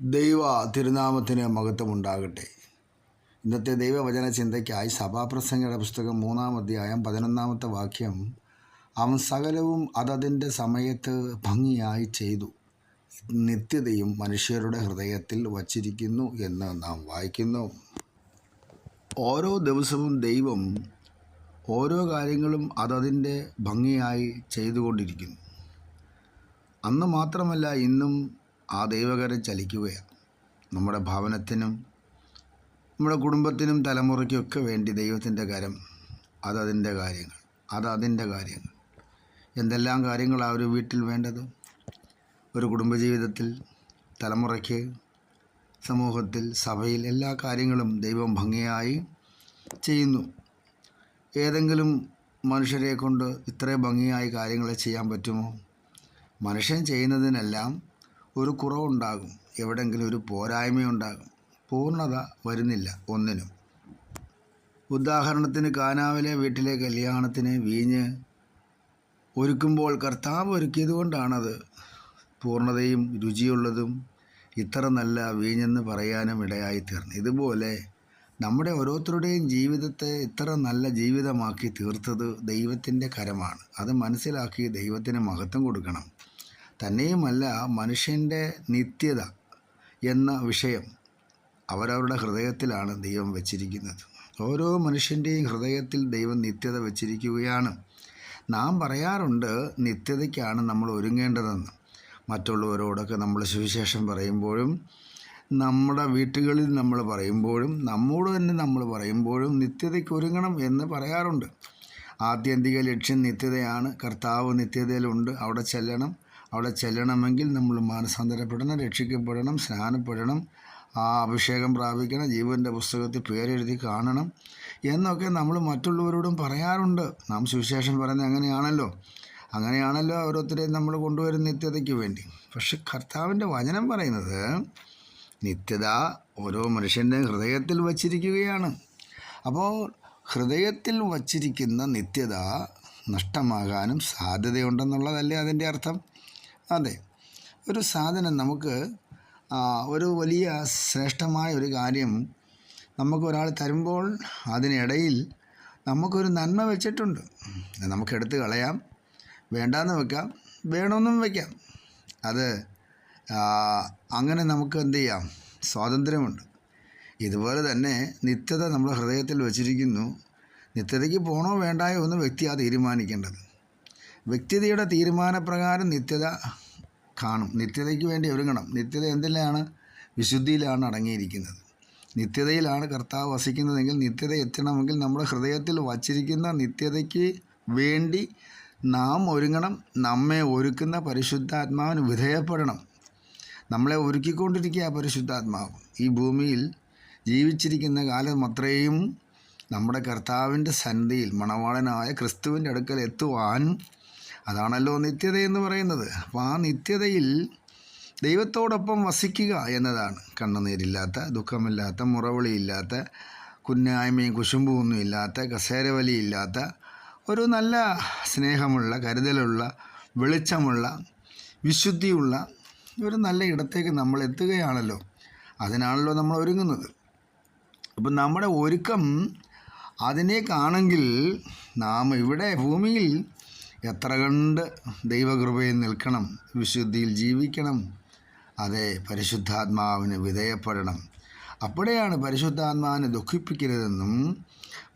ദൈവ തിരുനാമത്തിന് മഹത്വമുണ്ടാകട്ടെ. ഇന്നത്തെ ദൈവവചന ചിന്തയ്ക്കായി സഭാപ്രസംഗയുടെ പുസ്തകം മൂന്നാം അധ്യായം പതിനൊന്നാമത്തെ വാക്യം അവൻ സകലവും അതതിന്റെ സമയത്ത് ഭംഗിയായി ചെയ്തു. നിത്യതയും മനുഷ്യരുടെ ഹൃദയത്തിൽ വച്ചിരിക്കുന്നു എന്ന് നാം വായിക്കുന്നു. ഓരോ ദിവസവും ദൈവം ഓരോ കാര്യങ്ങളും അതതിന്റെ ഭംഗിയായി ചെയ്തുകൊണ്ടിരിക്കുന്നു. അന്ന് മാത്രമല്ല ഇന്നും ആ ദൈവകരം ചലിക്കുകയാണ്. നമ്മുടെ ഭവനത്തിനും നമ്മുടെ കുടുംബത്തിനും തലമുറയ്ക്കൊക്കെ വേണ്ടി ദൈവത്തിന്റെ കരം അതതിന്റെ കാര്യങ്ങൾ അതതിന്റെ കാര്യങ്ങൾ. എന്തെല്ലാം കാര്യങ്ങളാണ് ഒരു വീട്ടിൽ വേണ്ടത്? ഒരു കുടുംബജീവിതത്തിൽ തലമുറയ്ക്ക് സമൂഹത്തിൽ സഭയിൽ എല്ലാ കാര്യങ്ങളും ദൈവം ഭംഗിയായി ചെയ്യുന്നു. ഏതെങ്കിലും മനുഷ്യരെ കൊണ്ട് ഇത്രയും ഭംഗിയായി കാര്യങ്ങളെ ചെയ്യാൻ പറ്റുമോ? മനുഷ്യൻ ചെയ്യുന്നതിനെല്ലാം ഒരു കുറവുണ്ടാകും. എവിടെങ്കിലും ഒരു പോരായ്മയുണ്ടാകും. പൂർണത വരുന്നില്ല ഒന്നിനും. ഉദാഹരണത്തിന് കാനാവിലെ വീട്ടിലെ കല്യാണത്തിന് വീഞ്ഞ് ഒരുക്കുമ്പോൾ കർത്താവ് ഒരുക്കിയത് കൊണ്ടാണത് പൂർണതയും രുചിയുള്ളതും ഇത്ര നല്ല വീഞ്ഞെന്ന് പറയാനും ഇടയായി തീർന്നു ഇതുപോലെ നമ്മുടെ ഓരോരുത്തരുടെയും ജീവിതത്തെ ഇത്ര നല്ല ജീവിതമാക്കി തീർത്തത് ദൈവത്തിന്റെ കരമാണ്. അത് മനസ്സിലാക്കി ദൈവത്തിന് മഹത്വം കൊടുക്കണം. തന്നെയുമല്ല മനുഷ്യന്റെ നിത്യത എന്ന വിഷയം അവരവരുടെ ഹൃദയത്തിലാണ് ദൈവം വച്ചിരിക്കുന്നത്. ഓരോ മനുഷ്യന്റെയും ഹൃദയത്തിൽ ദൈവം നിത്യത വച്ചിരിക്കുകയാണ്. നാം പറയാറുണ്ട് നിത്യതയ്ക്കാണ് നമ്മൾ ഒരുങ്ങേണ്ടതെന്ന്. മറ്റുള്ളവരോടൊക്കെ നമ്മൾ സുവിശേഷം പറയുമ്പോഴും നമ്മുടെ വീട്ടുകളിൽ നമ്മൾ പറയുമ്പോഴും നമ്മോട് തന്നെ നമ്മൾ പറയുമ്പോഴും നിത്യതയ്ക്ക് ഒരുങ്ങണം എന്ന് പറയാറുണ്ട്. ആത്യന്തിക ലക്ഷ്യം നിത്യതയാണ്. കർത്താവ് നിത്യതയിലുണ്ട്. അവിടെ ചെല്ലണം. അവിടെ ചെല്ലണമെങ്കിൽ നമ്മൾ മാനസാന്തരപ്പെടണം രക്ഷിക്കപ്പെടണം സ്നാനപ്പെടണം ആ അഭിഷേകം പ്രാപിക്കണം ജീവന്റെ പുസ്തകത്തിൽ പേരെഴുതി കാണണം എന്നൊക്കെ നമ്മൾ മറ്റുള്ളവരോടും പറയാറുണ്ട്. നാം സുവിശേഷം പറയുന്നത് അങ്ങനെയാണല്ലോ. അങ്ങനെയാണല്ലോ ഓരോരുത്തരെയും നമ്മൾ കൊണ്ടുവരുന്ന നിത്യതയ്ക്ക് വേണ്ടി. പക്ഷെ കർത്താവിന്റെ വചനം പറയുന്നത് നിത്യത ഓരോ മനുഷ്യന്റെ ഹൃദയത്തിൽ വച്ചിരിക്കുകയാണ്. അപ്പോൾ ഹൃദയത്തിൽ വച്ചിരിക്കുന്ന നിത്യത നഷ്ടമാകാനും സാധ്യതയുണ്ടെന്നുള്ളതല്ലേ അതിന്റെ അർത്ഥം? അതെ. ഒരു സാധനം നമുക്ക് ഒരു വലിയ ശ്രേഷ്ഠമായ ഒരു കാര്യം നമുക്ക് ഒരാൾ തരുമ്പോൾ അതിനിടയിൽ നമുക്കൊരു നന്മ വെച്ചിട്ടുണ്ട്. നമുക്ക് എടുത്ത് കളയാം. വേണ്ടാന്ന് വെക്കാം. വേണമെന്നും വെക്കാം. അത് അങ്ങനെ നമുക്ക് എന്ത് ചെയ്യാം? സ്വാതന്ത്ര്യമുണ്ട്. ഇതുപോലെ തന്നെ നിത്യത നമ്മുടെ ഹൃദയത്തിൽ വച്ചിരിക്കുന്നു. നിത്യതയ്ക്ക് പോകണോ വേണ്ടായോ എന്ന് വ്യക്തിയാണ് തീരുമാനിക്കേണ്ടത്. വ്യക്തിതയുടെ തീരുമാനപ്രകാരം നിത്യത കാണും. നിത്യതയ്ക്ക് വേണ്ടി ഒരുങ്ങണം. നിത്യത എന്തിലാണ്? വിശുദ്ധിയിലാണ് അടങ്ങിയിരിക്കുന്നത്. നിത്യതയിലാണ് കർത്താവ് വസിക്കുന്നതെങ്കിൽ നിത്യത എത്തണമെങ്കിൽ നമ്മുടെ ഹൃദയത്തിൽ വച്ചിരിക്കുന്ന നിത്യതയ്ക്ക് വേണ്ടി നാം ഒരുങ്ങണം. നമ്മെ ഒരുക്കുന്ന പരിശുദ്ധാത്മാവിന് വിധേയപ്പെടണം. നമ്മളെ ഒരുക്കിക്കൊണ്ടിരിക്കുക പരിശുദ്ധാത്മാവ്. ഈ ഭൂമിയിൽ ജീവിച്ചിരിക്കുന്ന കാലം അത്രയും നമ്മുടെ കർത്താവിന്റെ സന്ധിയിൽ മണവാളനായ ക്രിസ്തുവിന്റെ അടുക്കൽ എത്തുവാൻ അതാണല്ലോ നിത്യത എന്ന് പറയുന്നത്. അപ്പോൾ ആ നിത്യതയിൽ ദൈവത്തോടൊപ്പം വസിക്കുക എന്നതാണ്. കണ്ണുനീരില്ലാത്ത ദുഃഖമില്ലാത്ത മുറവിളിയില്ലാത്ത കുന്നായ്മയും കുശുമ്പൊന്നും ഇല്ലാത്ത കസേരവലിയില്ലാത്ത ഒരു നല്ല സ്നേഹമുള്ള കരുതലുള്ള വെളിച്ചമുള്ള വിശുദ്ധിയുള്ള ഒരു നല്ല ഇടത്തേക്ക് നമ്മൾ എത്തുകയാണല്ലോ. അതിനാണല്ലോ നമ്മൾ ഒരുങ്ങുന്നത്. അപ്പം നമ്മുടെ ഒരുക്കം അതിനേക്കാണെങ്കിൽ നാം ഇവിടെ ഭൂമിയിൽ എത്ര കണ്ട് ദൈവകൃപയിൽ നിൽക്കണം വിശുദ്ധിയിൽ ജീവിക്കണം അതെ പരിശുദ്ധാത്മാവിന് വിധേയപ്പെടണം. അപ്പോഴെയാണ് പരിശുദ്ധാത്മാവിനെ ദുഃഖിപ്പിക്കരുതെന്നും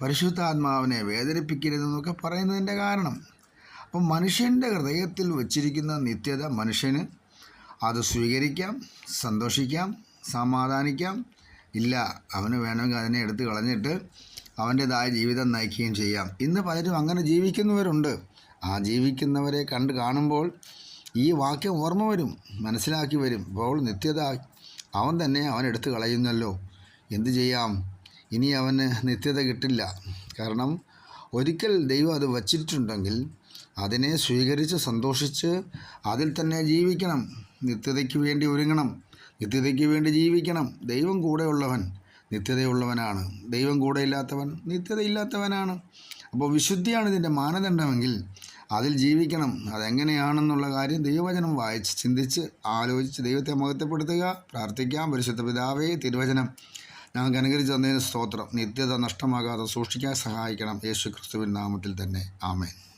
പരിശുദ്ധാത്മാവിനെ വേദനിപ്പിക്കരുതെന്നൊക്കെ പറയുന്നതിന്റെ കാരണം. അപ്പം മനുഷ്യന്റെ ഹൃദയത്തിൽ വച്ചിരിക്കുന്ന നിത്യത മനുഷ്യന് അത് സ്വീകരിക്കാം സന്തോഷിക്കാം സമാധാനിക്കാം. ഇല്ല അവന് വേണമെങ്കിൽ അതിനെ എടുത്ത് കളഞ്ഞിട്ട് അവന്റേതായ ജീവിതം നയിക്കുകയും ചെയ്യാം. ഇന്ന് പലരും അങ്ങനെ ജീവിക്കുന്നവരുണ്ട്. ആ ജീവിക്കുന്നവരെ കണ്ട് കാണുമ്പോൾ ഈ വാക്യം ഓർമ്മ വരും മനസ്സിലാക്കി വരും. അപ്പോൾ നിത്യത അവൻ തന്നെ അവൻ എടുത്തു കളയുന്നല്ലോ. എന്തു ചെയ്യാം? ഇനി അവന് നിത്യത കിട്ടില്ല. കാരണം ഒരിക്കൽ ദൈവം അത് വച്ചിട്ടുണ്ടെങ്കിൽ അതിനെ സ്വീകരിച്ച് സന്തോഷിച്ച് അതിൽ തന്നെ ജീവിക്കണം. നിത്യതയ്ക്ക് വേണ്ടി ഒരുങ്ങണം. നിത്യതയ്ക്ക് വേണ്ടി ജീവിക്കണം. ദൈവം കൂടെയുള്ളവൻ നിത്യതയുള്ളവനാണ്. ദൈവം കൂടെ ഇല്ലാത്തവൻ നിത്യതയില്ലാത്തവനാണ്. അപ്പോൾ വിശുദ്ധിയാണ് ഇതിന്റെ മാനദണ്ഡമെങ്കിൽ അതിൽ ജീവിക്കണം. അതെങ്ങനെയാണെന്നുള്ള കാര്യം ദൈവവചനം വായിച്ച് ചിന്തിച്ച് ആലോചിച്ച് ദൈവത്തെ മഹത്വപ്പെടുത്തുക പ്രാർത്ഥിക്കാം. പരിശുദ്ധ പിതാവേ തിരുവചനം ഞങ്ങൾക്ക് അനുകരിച്ച് തന്നതിന് സ്തോത്രം. നിത്യത നഷ്ടമാകാതെ സൂക്ഷിക്കാൻ സഹായിക്കണം. യേശു ക്രിസ്തുവിൻ നാമത്തിൽ തന്നെ. ആമേൻ.